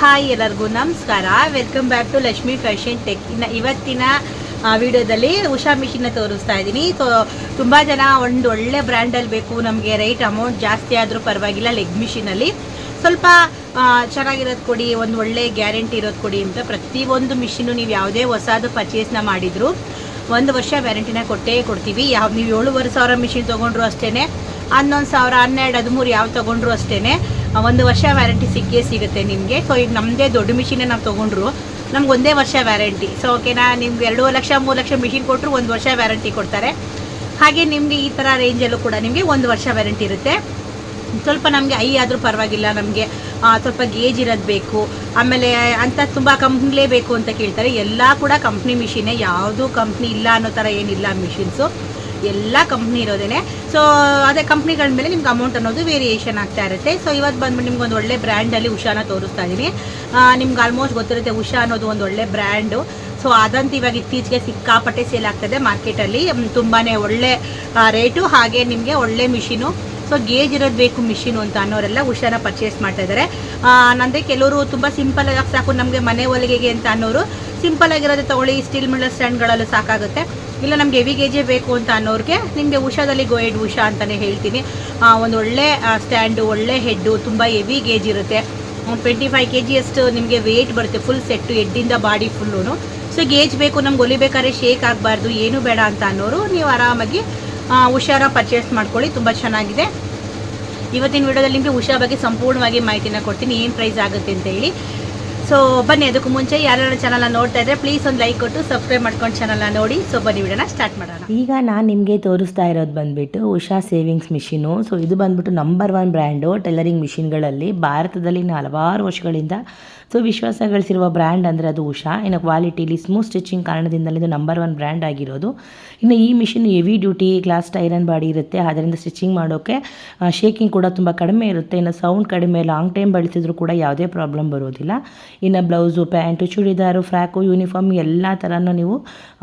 Hi ಎಲ್ಲರಿಗೂ ನಮಸ್ಕಾರ. Welcome back to Lakshmi fashion tech ಇನ್ನು ಇವತ್ತಿನ ವಿಡಿಯೋದಲ್ಲಿ ಉಷಾ ಮಿಷಿನ್ನ ತೋರಿಸ್ತಾ ಇದ್ದೀನಿ. ಸೊ ತುಂಬ ಜನ ಒಂದು ಒಳ್ಳೆ ಬ್ರ್ಯಾಂಡಲ್ಲಿ ಬೇಕು, ನಮಗೆ ರೈಟ್ ಅಮೌಂಟ್ ಜಾಸ್ತಿ ಆದರೂ ಪರವಾಗಿಲ್ಲ ಲೆಗ್ ಮಿಷಿನಲ್ಲಿ ಸ್ವಲ್ಪ ಚೆನ್ನಾಗಿರೋದು ಕೊಡಿ, ಒಂದು ಒಳ್ಳೆ ಗ್ಯಾರಂಟಿ ಇರೋದು ಕೊಡಿ ಅಂತ ಪ್ರತಿಯೊಂದು ಮಿಷಿನು ನೀವು ಯಾವುದೇ ಹೊಸದು ಪರ್ಚೇಸ್ನ ಮಾಡಿದ್ರು ಒಂದು ವರ್ಷ ವ್ಯಾರಂಟಿನ ಕೊಟ್ಟೇ ಕೊಡ್ತೀವಿ. ಯಾವ, ನೀವು ಏಳುವರೆ ಸಾವಿರ ಮಿಷಿನ್ ತೊಗೊಂಡ್ರು ಅಷ್ಟೇ ಹನ್ನೊಂದು ಸಾವಿರ, ಹನ್ನೆರಡು, ಹದಿಮೂರು ಯಾವ ತೊಗೊಂಡ್ರು ಅಷ್ಟೇ ಒಂದು ವರ್ಷ ವ್ಯಾರಂಟಿ ಸಿಕ್ಕೇ ಸಿಗುತ್ತೆ ನಿಮಗೆ. ಸೊ ಈಗ ನಮ್ಮದೇ ದೊಡ್ಡ ಮಿಷಿನೇ ನಾವು ತೊಗೊಂಡ್ರು, ನಮ್ಗೆ ಒಂದೇ ವರ್ಷ ವ್ಯಾರಂಟಿ ಸೊ ಓಕೆನಾ ನಿಮ್ಗೆ ಎರಡು ಲಕ್ಷ, ಮೂರು ಲಕ್ಷ ಮಿಷಿನ್ ಕೊಟ್ಟರು ಒಂದು ವರ್ಷ ವ್ಯಾರಂಟಿ ಕೊಡ್ತಾರೆ. ಹಾಗೆ ನಿಮಗೆ ಈ ಥರ ರೇಂಜಲ್ಲೂ ಕೂಡ ನಿಮಗೆ ಒಂದು ವರ್ಷ ವ್ಯಾರಂಟಿ ಇರುತ್ತೆ. ಸ್ವಲ್ಪ ನಮಗೆ ಐ ಆದರೂ ಪರವಾಗಿಲ್ಲ ನಮಗೆ. ಸ್ವಲ್ಪ ಗೇಜ್ ಇರೋದು ಬೇಕು. ಆಮೇಲೆ ಅಂತ ತುಂಬ ಕಂಪ್ನಿಲೇ ಬೇಕು ಅಂತ ಕೇಳ್ತಾರೆ. ಎಲ್ಲ ಕೂಡ ಕಂಪ್ನಿ ಮಿಷಿನೇ ಯಾವುದೂ ಕಂಪ್ನಿ ಇಲ್ಲ ಅನ್ನೋ ಥರ ಏನಿಲ್ಲ ಮಿಷಿನ್ಸು ಎಲ್ಲ ಕಂಪ್ನಿ ಇರೋದೇನೆ. ಸೊ ಅದೇ ಕಂಪ್ನಿಗಳ ಮೇಲೆ ನಿಮ್ಗೆ ಅಮೌಂಟ್ ಅನ್ನೋದು ವೇರಿಯೇಷನ್ ಆಗ್ತಾ ಇರುತ್ತೆ. ಸೊ ಇವತ್ತು ಬಂದ್ಬಿಟ್ಟು ನಿಮ್ಗೆ ಒಂದು ಒಳ್ಳೆ ಬ್ರ್ಯಾಂಡಲ್ಲಿ ಉಷಾನ ತೋರಿಸ್ತಾ ಇದ್ದೀನಿ ನಿಮ್ಗೆ ಆಲ್ಮೋಸ್ಟ್ ಗೊತ್ತಿರುತ್ತೆ ಉಷಾ ಅನ್ನೋದು ಒಂದು ಒಳ್ಳೆ ಬ್ರ್ಯಾಂಡು ಸೊ ಅದಂತೂ ಇವಾಗ ಇತ್ತೀಚೆಗೆ ಸಿಕ್ಕಾಪಟ್ಟೆ ಸೇಲ್ ಆಗ್ತದೆ ಮಾರ್ಕೆಟಲ್ಲಿ ತುಂಬಾ ಒಳ್ಳೆ ರೇಟು ಹಾಗೆ ನಿಮಗೆ ಒಳ್ಳೆ ಮಿಷಿನು ಸೊ ಗೇಜ್ ಇರೋದು ಬೇಕು ಮಿಷಿನು ಅಂತ ಅನ್ನೋರೆಲ್ಲ ಉಷಾನ ಪರ್ಚೇಸ್ ಮಾಡ್ತಾ ಇದ್ದಾರೆ ನಂದೇ ಕೆಲವರು ತುಂಬ ಸಿಂಪಲ್ ಆಗಿ ಸಾಕು ನಮಗೆ ಮನೆ ಹೊಲಿಗೆಗೆ ಅಂತ ಅನ್ನೋರು. ಸಿಂಪಲ್ ಆಗಿರೋದು ತಗೊಳ್ಳಿ ಸ್ಟೀಲ್ ಮಿಲ್ಲರ್ ಸ್ಟ್ಯಾಂಡ್ಗಳಲ್ಲೂ ಸಾಕಾಗುತ್ತೆ. ಇಲ್ಲ, ನಮ್ಗೆ ಹೆವಿ ಗೇಜೆ ಬೇಕು ಅಂತ ಅನ್ನೋರಿಗೆ ನಿಮಗೆ ಉಷಾದಲ್ಲಿ ಗೋಯೆಡ್ ಉಷಾ ಅಂತಲೇ ಹೇಳ್ತೀನಿ. ಒಂದು ಒಳ್ಳೆ ಸ್ಟ್ಯಾಂಡು ಒಳ್ಳೆ ಹೆಡ್ಡು ತುಂಬ ಹೆವಿ ಗೇಜ್ ಇರುತ್ತೆ. ಟ್ವೆಂಟಿ ಫೈವ್ ಕೆ ಜಿಯಷ್ಟು ನಿಮಗೆ ವೇಟ್ ಬರುತ್ತೆ ಫುಲ್ ಸೆಟ್ಟು ಹೆಡ್ಡಿಂದ ಬಾಡಿ ಫುಲ್ಲು ಸೊ ಗೇಜ್ ಬೇಕು, ನಮ್ಗೆ ಹೊಲಿಬೇಕಾದ್ರೆ ಶೇಕ್ ಆಗಬಾರ್ದು, ಏನು ಬೇಡ ಅಂತ ಅನ್ನೋರು ನೀವು ಆರಾಮಾಗಿ ಹುಷಾರ ಪರ್ಚೇಸ್ ಮಾಡ್ಕೊಳ್ಳಿ, ತುಂಬ ಚೆನ್ನಾಗಿದೆ. ಇವತ್ತಿನ ವಿಡಿಯೋದಲ್ಲಿ ನಿಮಗೆ ಉಷಾ ಬಗ್ಗೆ ಸಂಪೂರ್ಣವಾಗಿ ಮಾಹಿತಿನ ಕೊಡ್ತೀನಿ, ಏನು ಪ್ರೈಸ್ ಆಗುತ್ತೆ ಅಂತ ಹೇಳಿ. ಸೊ ಬನ್ನಿ, ಅದಕ್ಕೂ ಮುಂಚೆ ಯಾರ್ಯಾರ ಚಾನಲ್ ನೋಡ್ತಾ ಇದ್ರೆ ಪ್ಲೀಸ್ ಒಂದು ಲೈಕ್ ಕೊಟ್ಟು ಸಬ್ಸ್ಕ್ರೈಬ್ ಮಾಡ್ಕೊಂಡು ಚಾನಲ್ ನೋಡಿ. ಸೊ ಬನ್ನಿ, ವಿಡಿಯೋನ ಸ್ಟಾರ್ಟ್ ಮಾಡೋಣ. ಈಗ ನಾನು ನಿಮಗೆ ತೋರಿಸ್ತಾ ಇರೋದು ಬಂದ್ಬಿಟ್ಟು ಉಷಾ ಸೇವಿಂಗ್ಸ್ ಮಿಷಿನು ಸೊ ಇದು ಬಂದ್ಬಿಟ್ಟು ನಂಬರ್ ಒನ್ ಬ್ರ್ಯಾಂಡು ಟೈಲರಿಂಗ್ ಮಿಷಿನ್ಗಳಲ್ಲಿ ಭಾರತದಲ್ಲಿ ಹಲವಾರು ವರ್ಷಗಳಿಂದ ಸೊ ವಿಶ್ವಾಸ ಗಳಿಸಿರುವ ಬ್ರ್ಯಾಂಡ್ ಅಂದರೆ ಅದು ಉಷಾ. ಇನ್ನು ಕ್ವಾಲಿಟಿಲಿ ಸ್ಮೂತ್ ಸ್ಟಿಚಿಂಗ್ ಕಾರಣದಿಂದಲೇ ಇದು ನಂಬರ್ ಒನ್ ಬ್ರ್ಯಾಂಡ್ ಆಗಿರೋದು. ಇನ್ನು ಈ machine heavy duty glass iron body ಇರುತ್ತೆ. ಅದರಿಂದ ಸ್ಟಿಚಿಂಗ್ ಮಾಡೋಕ್ಕೆ ಶೇಕಿಂಗ್ ಕೂಡ ತುಂಬ ಕಡಿಮೆ ಇರುತ್ತೆ. ಇನ್ನು ಸೌಂಡ್ ಕಡಿಮೆ ಲಾಂಗ್ ಟೈಮ್ ಬಳಸಿದ್ರು ಕೂಡ ಯಾವುದೇ ಪ್ರಾಬ್ಲಮ್ ಬರೋದಿಲ್ಲ. ಇನ್ನು blouse, pant, churidar, frock, uniform ಎಲ್ಲ ಥರನೂ ನೀವು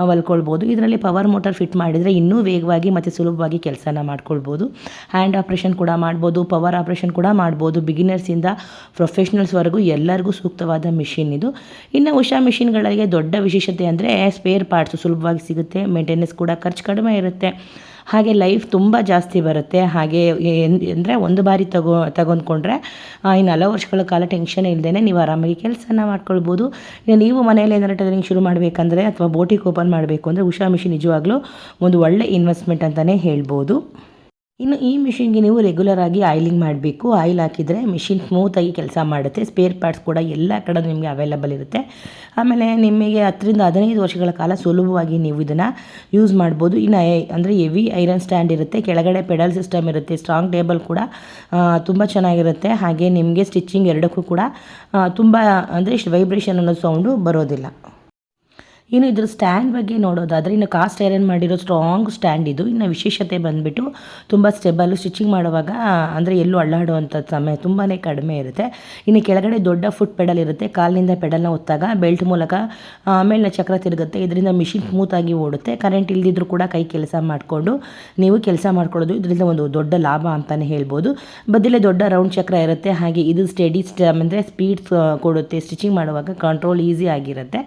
ಹೊಲ್ಕೊಳ್ಬೋದು. ಇದರಲ್ಲಿ ಪವರ್ ಮೋಟರ್ ಫಿಟ್ ಮಾಡಿದರೆ ಇನ್ನೂ ವೇಗವಾಗಿ ಮತ್ತು ಸುಲಭವಾಗಿ ಕೆಲಸನ ಮಾಡ್ಕೊಳ್ಬೋದು. ಹ್ಯಾಂಡ್ ಆಪ್ರೇಷನ್ ಕೂಡ ಮಾಡ್ಬೋದು, ಪವರ್ ಆಪ್ರೇಷನ್ ಕೂಡ ಮಾಡ್ಬೋದು. ಬಿಗಿನರ್ಸಿಂದ ಪ್ರೊಫೆಷ್ನಲ್ಸ್ವರೆಗೂ ಎಲ್ಲರಿಗೂ ಸೂಕ್ತವಾದ ಮಿಷಿನ್ ಇದು. ಇನ್ನು ಉಷಾ ಮಿಷಿನ್ಗಳಿಗೆ ದೊಡ್ಡ ವಿಶೇಷತೆ ಅಂದರೆ ಸ್ಪೇರ್ ಪಾರ್ಟ್ಸು ಸುಲಭವಾಗಿ ಸಿಗುತ್ತೆ, ಮೇಂಟೆನೆನ್ಸ್ ಕೂಡ ಖರ್ಚು ಕಡಿಮೆ ಇರುತ್ತೆ. ಹಾಗೆ ಲೈಫ್ ತುಂಬ ಜಾಸ್ತಿ ಬರುತ್ತೆ. ಹಾಗೆ ಅಂದರೆ ಒಂದು ಬಾರಿ ತಗೋ, ತಗೊಂಡ್ಕೊಂಡ್ರೆ ಇನ್ನು ಹಲವು ವರ್ಷಗಳ ಕಾಲ ಟೆನ್ಷನ್ ಇಲ್ಲದೇ ನೀವು ಆರಾಮಾಗಿ ಕೆಲಸನ ಮಾಡ್ಕೊಳ್ಬೋದು. ನೀವು ಮನೆಯಲ್ಲಿ ಏನಾರು ಟೈಲರಿಂಗ್ ಶುರು ಮಾಡಬೇಕಂದ್ರೆ ಅಥವಾ ಬೋಟಿಗೆ ಓಪನ್ ಮಾಡಬೇಕು ಅಂದರೆ ಉಷಾ ಮಿಷಿನ್ ನಿಜವಾಗ್ಲೂ ಒಂದು ಒಳ್ಳೆ ಇನ್ವೆಸ್ಟ್ಮೆಂಟ್ ಅಂತಲೇ ಹೇಳ್ಬೋದು. ಇನ್ನು ಈ ಮಿಷಿನ್ಗೆ ನೀವು ರೆಗ್ಯುಲರ್ ಆಗಿ ಆಯಿಲಿಂಗ್ ಮಾಡಬೇಕು. ಆಯಿಲ್ ಹಾಕಿದರೆ ಮಿಷಿನ್ ಸ್ಮೂತಾಗಿ ಕೆಲಸ ಮಾಡುತ್ತೆ. ಸ್ಪೇರ್ ಪಾರ್ಟ್ಸ್ ಕೂಡ ಎಲ್ಲ ಕಡೆ ನಿಮಗೆ ಅವೈಲಬಲ್ ಇರುತ್ತೆ. ಆಮೇಲೆ ನಿಮಗೆ ಹತ್ತರಿಂದ ಹದಿನೈದು ವರ್ಷಗಳ ಕಾಲ ಸುಲಭವಾಗಿ ನೀವು ಇದನ್ನು ಯೂಸ್ ಮಾಡ್ಬೋದು. ಇನ್ನು ಅಂದರೆ ಹೆವಿ ಐರನ್ ಸ್ಟ್ಯಾಂಡ್ ಇರುತ್ತೆ. ಕೆಳಗಡೆ ಪೆಡಲ್ ಸಿಸ್ಟಮ್ ಇರುತ್ತೆ. ಸ್ಟ್ರಾಂಗ್ ಟೇಬಲ್ ಕೂಡ ತುಂಬ ಚೆನ್ನಾಗಿರುತ್ತೆ. ಹಾಗೆ ನಿಮಗೆ ಸ್ಟಿಚಿಂಗ್ ಎರಡಕ್ಕೂ ಕೂಡ ತುಂಬ, ಅಂದರೆ ವೈಬ್ರೇಷನ್ ಅನ್ನೋ ಸೌಂಡು ಬರೋದಿಲ್ಲ. ಇನ್ನು ಇದ್ರ ಸ್ಟ್ಯಾಂಡ್ ಬಗ್ಗೆ ನೋಡೋದಾದರೆ, ಇನ್ನು ಕಾಸ್ಟ್ ಐರನ್ ಮಾಡಿರೋ ಸ್ಟ್ರಾಂಗ್ ಸ್ಟ್ಯಾಂಡ್ ಇದು. ಇನ್ನು ವಿಶೇಷತೆ ಬಂದುಬಿಟ್ಟು ತುಂಬ ಸ್ಟೆಬಲ್ಲು ಸ್ಟಿಚಿಂಗ್ ಮಾಡುವಾಗ ಅಂದರೆ ಎಲ್ಲೂ ಅಳ್ಳಾಡುವಂಥ ಸಮಯ ತುಂಬಾ ಕಡಿಮೆ ಇರುತ್ತೆ. ಇನ್ನು ಕೆಳಗಡೆ ದೊಡ್ಡ ಫುಟ್ ಪೆಡಲ್ ಇರುತ್ತೆ. ಕಾಲಿನಿಂದ ಪೆಡಲ್ನ ಒತ್ತಾಗ ಬೆಲ್ಟ್ ಮೂಲಕ ಆಮೇಲೆ ಚಕ್ರ ತಿರುಗುತ್ತೆ. ಇದರಿಂದ ಮಿಷಿನ್ ಸ್ಮೂತಾಗಿ ಓಡುತ್ತೆ. ಕರೆಂಟ್ ಇಲ್ದಿದ್ರೂ ಕೂಡ ಕೈ ಕೆಲಸ ಮಾಡಿಕೊಂಡು ನೀವು ಕೆಲಸ ಮಾಡ್ಕೊಳ್ಳೋದು ಇದರಿಂದ ಒಂದು ದೊಡ್ಡ ಲಾಭ ಅಂತಲೇ ಹೇಳ್ಬೋದು. ಬದಲೇ ದೊಡ್ಡ ರೌಂಡ್ ಚಕ್ರ ಇರುತ್ತೆ. ಹಾಗೆ ಇದು ಸ್ಟಡಿ ಸ್ಟ ಅಂದರೆ ಸ್ಪೀಡ್ ಕೊಡುತ್ತೆ. ಸ್ಟಿಚಿಂಗ್ ಮಾಡುವಾಗ ಕಂಟ್ರೋಲ್ ಈಸಿ ಆಗಿರುತ್ತೆ.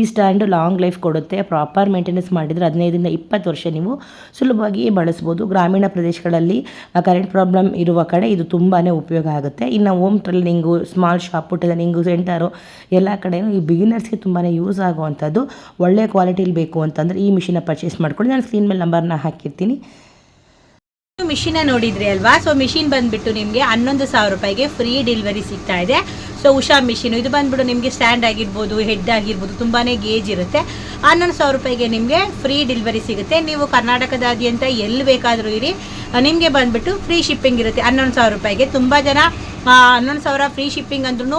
ಈ ಸ್ಟ್ಯಾಂಡು ಲಾಂಗ್ ಲೈಫ್ ಕೊಡುತ್ತೆ, ಪ್ರಾಪರ್ ಮೇಂಟೆನೆನ್ಸ್ ಮಾಡಿದರೆ ಹದಿನೈದರಿಂದ ಇಪ್ಪತ್ತು ವರ್ಷ ನೀವು ಸುಲಭವಾಗಿ ಬಳಸ್ಬೋದು. ಗ್ರಾಮೀಣ ಪ್ರದೇಶಗಳಲ್ಲಿ ಕರೆಂಟ್ ಪ್ರಾಬ್ಲಮ್ ಇರುವ ಕಡೆ ಇದು ತುಂಬಾ ಉಪಯೋಗ ಆಗುತ್ತೆ. ಇನ್ನು home training small shop tailoring centre ಎಲ್ಲ ಕಡೆಯೂ ಈ ಬಿಗಿನರ್ಸ್ಗೆ ತುಂಬಾ ಯೂಸ್ ಆಗುವಂಥದ್ದು. ಒಳ್ಳೆಯ ಕ್ವಾಲಿಟಿಲಿ ಬೇಕು ಅಂತಂದರೆ ಈ ಮಿಷಿನ ಪರ್ಚೇಸ್ ಮಾಡ್ಕೊಳ್ಳಿ. ನಾನು ಸ್ಕ್ರೀನ್ ಮೇಲೆ ನಂಬರ್ನ ಹಾಕಿರ್ತೀನಿ. ಮಿಷಿನ ನೋಡಿದ್ರಿ ಅಲ್ವಾ? ಸೊ ಮಿಷಿನ್ ಬಂದ್ಬಿಟ್ಟು ನಿಮಗೆ ಹನ್ನೊಂದು ಸಾವಿರ ರೂಪಾಯಿಗೆ ಫ್ರೀ ಡೆಲಿವರಿ ಸಿಗ್ತಾ ಇದೆ. ಸೊ ಉಷಾ ಮಿಷಿನ್ ಇದು ಬಂದ್ಬಿಟ್ಟು ನಿಮಗೆ ಸ್ಟ್ಯಾಂಡ್ ಆಗಿರ್ಬೋದು ಹೆಡ್ ಆಗಿರ್ಬೋದು ತುಂಬಾ ಗೇಜ್ ಇರುತ್ತೆ. ಹನ್ನೊಂದು ಸಾವಿರ ರೂಪಾಯಿಗೆ ನಿಮಗೆ ಫ್ರೀ ಡೆಲಿವರಿ ಸಿಗುತ್ತೆ. ನೀವು ಕರ್ನಾಟಕದಾದ್ಯಂತ ಎಲ್ಲಿ ಬೇಕಾದರೂ ಇರಿ. ನಿಮಗೆ ಬಂದ್ಬಿಟ್ಟು ಫ್ರೀ ಶಿಪ್ಪಿಂಗ್ ಇರುತ್ತೆ. ಹನ್ನೊಂದು ಸಾವಿರ ರೂಪಾಯಿಗೆ. ತುಂಬ ಜನ ಹನ್ನೊಂದು ಸಾವಿರ ಫ್ರೀ ಶಿಪ್ಪಿಂಗ್ ಅಂದ್ರೂ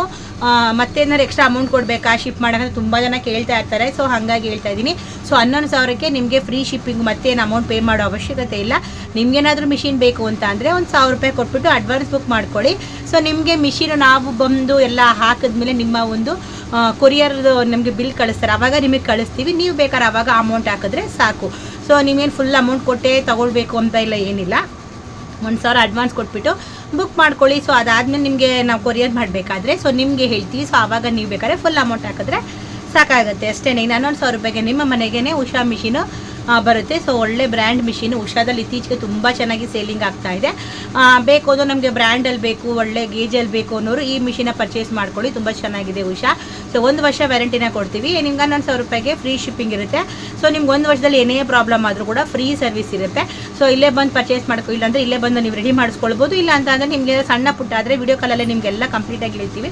ಮತ್ತೇನಾದ್ರು ಎಕ್ಸ್ಟ್ರಾ ಅಮೌಂಟ್ ಕೊಡಬೇಕಾ? ಶಿಪ್ ಮಾಡೋಣ. ತುಂಬ ಜನ ಕೇಳ್ತಾ ಇರ್ತಾರೆ. ಸೊ ಹಾಗಾಗಿ ಹೇಳ್ತಾ ಇದ್ದೀನಿ. ಸೊ ಹನ್ನೊಂದು ಸಾವಿರಕ್ಕೆ ನಿಮಗೆ ಫ್ರೀ ಶಿಪ್ಪಿಂಗ್ ಮತ್ತೇನು ಅಮೌಂಟ್ ಪೇ ಮಾಡೋ ಅವಶ್ಯಕತೆ ಇಲ್ಲ. ನಿಮಗೇನಾದರೂ ಮಿಷಿನ್ ಬೇಕು ಅಂತ ಅಂದರೆ ಒಂದು ಸಾವಿರ ರೂಪಾಯಿ ಕೊಟ್ಬಿಟ್ಟು ಅಡ್ವಾನ್ಸ್ ಬುಕ್ ಮಾಡ್ಕೊಳ್ಳಿ. ಸೊ ನಿಮಗೆ ಮಿಷಿನ್ ನಾವು ಬಂದು ಎಲ್ಲ ಹಾಕಿದ್ಮೇಲೆ ನಿಮ್ಮ ಒಂದು ಕೊರಿಯರ್ ನಿಮಗೆ ಬಿಲ್ ಕಳಿಸ್ತಾರೆ. ಅವಾಗ ನಿಮಗೆ ಕಳಿಸ್ತೀವಿ. ನೀವು ಬೇಕಾದ್ರೆ ಅವಾಗ ಅಮೌಂಟ್ ಹಾಕಿದ್ರೆ ಸಾಕು. ಸೊ ನೀವೇನು ಫುಲ್ ಅಮೌಂಟ್ ಕೊಟ್ಟೇ ತೊಗೊಳ್ಬೇಕು ಅಂತ ಇಲ್ಲ, ಏನಿಲ್ಲ. ಒಂದು ಸಾವಿರ ಅಡ್ವಾನ್ಸ್ ಕೊಟ್ಬಿಟ್ಟು ಬುಕ್ ಮಾಡ್ಕೊಳ್ಳಿ. ಸೊ ಅದಾದಮೇಲೆ ನಿಮಗೆ ನಾವು ಕೊರಿಯರ್ ಮಾಡಬೇಕಾದ್ರೆ ಸೊ ನಿಮಗೆ ಹೇಳ್ತೀವಿ. ಸೊ ಆವಾಗ ನೀವು ಬೇಕಾದ್ರೆ ಫುಲ್ ಅಮೌಂಟ್ ಹಾಕಿದ್ರೆ ಸಾಕಾಗುತ್ತೆ. ಅಷ್ಟೇ ಈಗ ಹನ್ನೊಂದು ಸಾವಿರ ರೂಪಾಯಿಗೆ ನಿಮ್ಮ ಮನೆಗೇ ಉಷಾ ಮಿಷಿನು ಬರುತ್ತೆ. ಸೊ ಒಳ್ಳೆ ಬ್ರ್ಯಾಂಡ್ ಮಿಷಿನ್ ಉಷಾದಲ್ಲಿ ಇತ್ತೀಚೆಗೆ ತುಂಬ ಚೆನ್ನಾಗಿ ಸೇಲಿಂಗ್ ಆಗ್ತಾ ಇದೆ. ಬೇಕು ಅದು ನಮಗೆ ಬ್ರ್ಯಾಂಡಲ್ಲಿ ಬೇಕು, ಒಳ್ಳೆ ಗೇಜಲ್ಲಿ ಬೇಕು ಅನ್ನೋರು ಈ ಮಿಷಿನ ಪರ್ಚೇಸ್ ಮಾಡ್ಕೊಳ್ಳಿ. ತುಂಬ ಚೆನ್ನಾಗಿದೆ ಉಷಾ. ಸೊ ಒಂದು ವರ್ಷ ವ್ಯಾರಂಟಿನ ಕೊಡ್ತೀವಿ. ನಿಮ್ಗೆ ಹನ್ನೊಂದು ಸಾವಿರ ರೂಪಾಯಿಗೆ ಫ್ರೀ ಶಿಪ್ಪಿಂಗ್ ಇರುತ್ತೆ. ಸೊ ನಿಮ್ಗೆ ಒಂದು ವರ್ಷದಲ್ಲಿ ಏನೇ ಪ್ರಾಬ್ಲಮ್ ಆದರೂ ಕೂಡ ಫ್ರೀ ಸರ್ವಿಸ್ ಇರುತ್ತೆ. ಸೊ ಇಲ್ಲೇ ಬಂದು ಪರ್ಚೇಸ್ ಮಾಡ್ಕೊ, ಇಲ್ಲಾಂದರೆ ಇಲ್ಲೇ ಬಂದು ನೀವು ರೆಡಿ ಮಾಡಿಸ್ಕೊಳ್ಬೋದು. ಇಲ್ಲ ಅಂತ ನಿಮಗೆ ಸಣ್ಣ ಪುಟ್ಟ ಆದರೆ ವಿಡಿಯೋ ಕಾಲಲ್ಲೇ ನಿಮಗೆಲ್ಲ ಕಂಪ್ಲೀಟಾಗಿ ಹೇಳ್ತೀವಿ.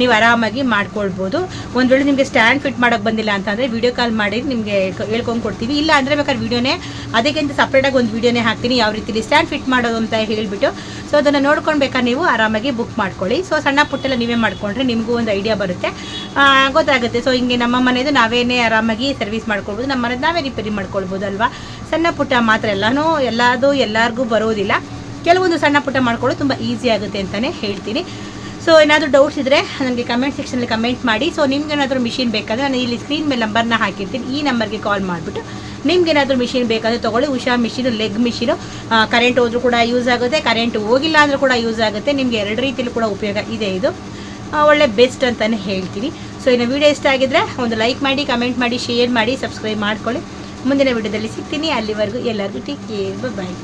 ನೀವು ಆರಾಮಾಗಿ ಮಾಡ್ಕೊಳ್ಬೋದು. ಒಂದು ವೇಳೆ ನಿಮಗೆ ಸ್ಟ್ಯಾಂಡ್ ಫಿಟ್ ಮಾಡೋಕ್ಕೆ ಬಂದಿಲ್ಲ ಅಂತಂದರೆ ವಿಡಿಯೋ ಕಾಲ್ ಮಾಡಿ ನಿಮಗೆ ಹೇಳ್ಕೊಂಡು ಕೊಡ್ತೀವಿ. ಇಲ್ಲ ಅಂದರೆ ಬೇಕಾದ್ರೆ ವೀಡಿಯೋನೇ ಅದಕ್ಕಿಂತ ಸಪ್ರೇಟಾಗಿ ಒಂದು ವೀಡಿಯೋನೇ ಹಾಕ್ತೀನಿ, ಯಾವ ರೀತಿಲಿ ಸ್ಟ್ಯಾಂಡ್ ಫಿಟ್ ಮಾಡೋದು ಅಂತ ಹೇಳಿಬಿಟ್ಟು. ಸೊ ಅದನ್ನು ನೋಡ್ಕೊಂಡು ನೀವು, ಆರಾಮಾಗಿ ಬುಕ್ ಮಾಡ್ಕೊಳ್ಳಿ. ಸೊ ಸಣ್ಣ ಪುಟ್ಟೆಲ್ಲ ನೀವೇ ಮಾಡ್ಕೊಂಡ್ರೆ ನಿಮಗೂ ಒಂದು ಐಡಿಯಾ ಬರುತ್ತೆ. ಗೊತ್ತಾಗುತ್ತೆ. ಸೊ ಹಿಂಗೆ ನಮ್ಮ ಮನೆಯದು ನಾವೇನೇ ಆರಾಮಾಗಿ ಸರ್ವಿಸ್ ಮಾಡ್ಕೊಳ್ಬೋದು. ನಮ್ಮ ಮನೆದು ನಾವೇ ರಿಪೇರಿ ಮಾಡ್ಕೊಳ್ಬೋದು ಅಲ್ವಾ? ಸಣ್ಣ ಪುಟ್ಟ ಮಾತ್ರ ಎಲ್ಲನೂ, ಎಲ್ಲದು ಎಲ್ಲರಿಗೂ ಬರೋದಿಲ್ಲ. ಕೆಲವೊಂದು ಸಣ್ಣ ಪುಟ್ಟ ಮಾಡ್ಕೊಳ್ಳೋದು ತುಂಬ ಈಸಿ ಆಗುತ್ತೆ ಅಂತಲೇ ಹೇಳ್ತೀನಿ. ಸೊ ಏನಾದರೂ ಡೌಟ್ಸ್ ಇದ್ದರೆ ನನಗೆ ಕಮೆಂಟ್ ಸೆಕ್ಷನಲ್ಲಿ ಕಮೆಂಟ್ ಮಾಡಿ. ಸೊ ನಿಮ್ಗೇನಾದರೂ ಮಿಷಿನ್ ಬೇಕಾದರೆ ನಾನು ಇಲ್ಲಿ ಸ್ಕ್ರೀನ್ ಮೇಲೆ ನಂಬರ್ನ ಹಾಕಿರ್ತೀನಿ. ಈ ನಂಬರ್ಗೆ ಕಾಲ್ ಮಾಡಿಬಿಟ್ಟು ನಿಮ್ಗೇನಾದರೂ ಮಿಷಿನ್ ಬೇಕಾದರೆ ತೊಗೊಳ್ಳಿ. Usha machine leg machine current ಹೋದರೂ ಕೂಡ ಯೂಸ್ ಆಗುತ್ತೆ. ಕರೆಂಟ್ ಹೋಗಿಲ್ಲ ಅಂದರೂ ಕೂಡ ಯೂಸ್ ಆಗುತ್ತೆ. ನಿಮಗೆ ಎರಡು ರೀತಿಯಲ್ಲಿ ಕೂಡ ಉಪಯೋಗ ಇದೆ ಇದು. ಒಳ್ಳೆ ಬೆಸ್ಟ್ ಅಂತಲೇ ಹೇಳ್ತೀನಿ. ಸೊ ಇನ್ನು ವೀಡಿಯೋ ಇಷ್ಟ ಆಗಿದ್ರೆ ಒಂದು ಲೈಕ್ ಮಾಡಿ ಕಮೆಂಟ್ ಮಾಡಿ ಶೇರ್ ಮಾಡಿ ಸಬ್ಸ್ಕ್ರೈಬ್ ಮಾಡ್ಕೊಳ್ಳಿ. ಮುಂದಿನ ವಿಡಿಯೋದಲ್ಲಿ ಸಿಗ್ತೀನಿ. ಅಲ್ಲಿವರೆಗೂ ಎಲ್ಲರಿಗೂ ಟೇಕ್ ಕೇರ್ ಬಾಯ್